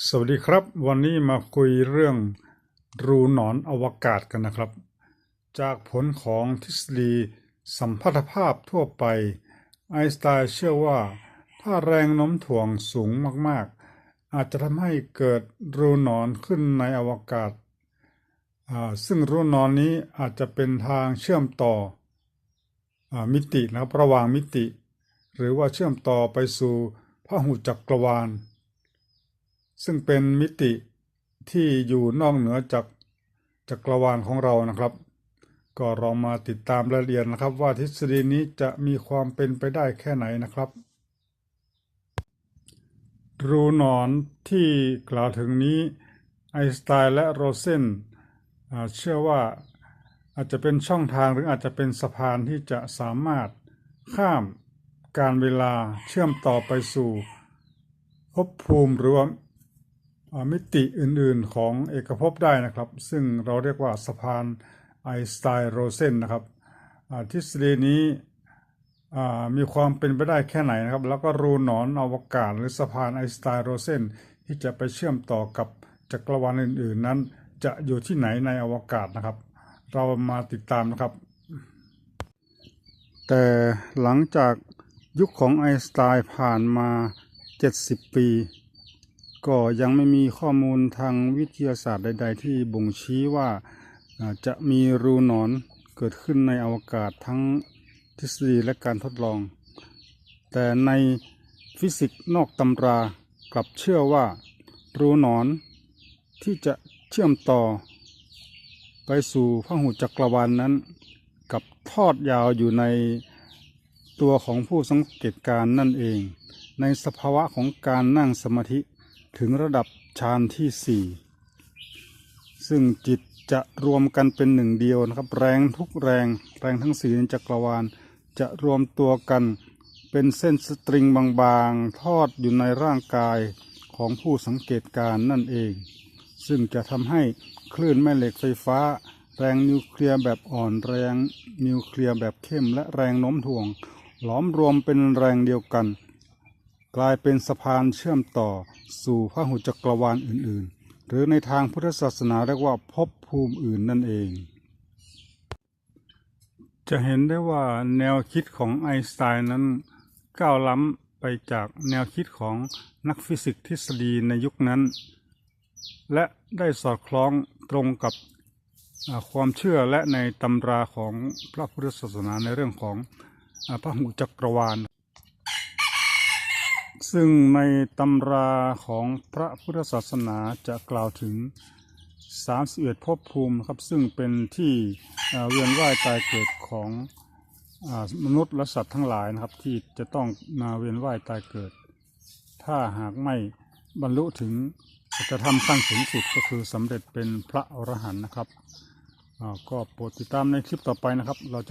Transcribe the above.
สวัสดีครับ วันนี้มาคุยเรื่องรูหนอนอวกาศกันนะครับ จากผลของทฤษฎีสัมพัทธภาพทั่วไป ไอน์สไตน์เชื่อว่า ถ้าแรงโน้มถ่วงสูงมากๆ อาจจะทำให้เกิดรูหนอนขึ้นในอวกาศาซึ่งรูหนอนนี้อาจจะเป็นทางเชื่อมต่ออมิตินะครับระหว่างมิติ หรือว่าเชื่อมต่อไปสู่พหุจักรวาล ซึ่งเป็นมิติที่อยู่นอกเหนือจากจักรวาลของเรานะครับ ก็ลองมาติดตามรายละเอียดนะครับ ว่าทฤษฎีนี้จะมีความเป็นไปได้แค่ไหนนะครับ รูหนอนที่กล่าวถึงนี้ไอน์สไตน์และโรเซนเชื่อว่าอาจจะเป็นช่องทางหรืออาจจะเป็นสะพานที่จะสามารถข้ามการเวลาเชื่อมต่อไปสู่ภพภูมิหรือว่า มิติอื่นๆของเอกภพได้นะครับ ซึ่งเราเรียกว่าสะพานไอน์สไตน์โรเซนนะครับทฤษฎีนี้มีความเป็นไปได้แค่ไหนนะครับ แล้วก็รูหนอนอวกาศ หรือสะพานไอน์สไตน์โรเซนที่จะไปเชื่อมต่อกับจักรวาลอื่น ๆ นั้น จะอยู่ที่ไหนในอวกาศนะครับ เรามาติดตามนะครับ แต่หลังจากยุคของไอน์สไตน์ผ่านมา 70 ปี ก็ยังไม่มีข้อมูลทางวิทยาศาสตร์ใด ๆ ที่บ่งชี้ว่าจะมีรูหนอนเกิดขึ้นในอวกาศทั้งทฤษฎีและการทดลอง แต่ในฟิสิกส์นอกตำรากลับเชื่อว่ารูหนอนที่จะเชื่อมต่อ ไปสู่พหุจักรวาลนนั้นกับทอดยาวอยู่ในตัวของผู้สังเกตการณ์นั่นเอง ในสภาวะของการนั่งสมาธิ ถึงระดับฌานที่สี่ซึ่งจิตจะรวมกันเป็นหนึ่งเดียวนะครับ แรงทุกแรงแรงทั้งสี่ในจักรวาล จะรวมตัวกันเป็นเส้นสตริงบางๆ ทอดอยู่ในร่างกายของผู้สังเกตการณ์นั่นเอง ซึ่งจะทำให้คลื่นแม่เหล็กไฟฟ้า แรงนิวเคลียร์แบบอ่อนแรงนิวเคลียร์แบบเข้มและแรงโน้มถ่วง หลอมรวมเป็นแรงเดียวกัน กลายเป็นสะพานเชื่อมต่อสู่พระหุจักรวาลอื่น ๆ หรือในทางพุทธศาสนาเรียกว่าภพภูมิอื่นนั่นเอง จะเห็นได้ว่าแนวคิดของไอน์สไตน์นั้นก้าวล้ำไปจากแนวคิดของนักฟิสิกส์ทฤษฎีในยุคนั้น และได้สอดคล้องตรงกับความเชื่อและในตำราของพระพุทธศาสนาในเรื่องของอาพหุจักรวาล ซึ่งในตำราของพระพุทธศาสนาจะกล่าวถึง 31ภพภูมินะครับซึ่งเป็นที่เวียนว่ายตายเกิดของอมนุษย์และสัตว์ทั้งหลายนะครับที่จะต้องมาเวียนว่ายตายเกิด ถ้าหากไม่บรรลุถึงจธรรมขั้นสูงสุดก็คือสำเร็จเป็นพระอรหันต์นะครับก็โปรดติดตามในคลิปต่อไปนะครับ เราจะ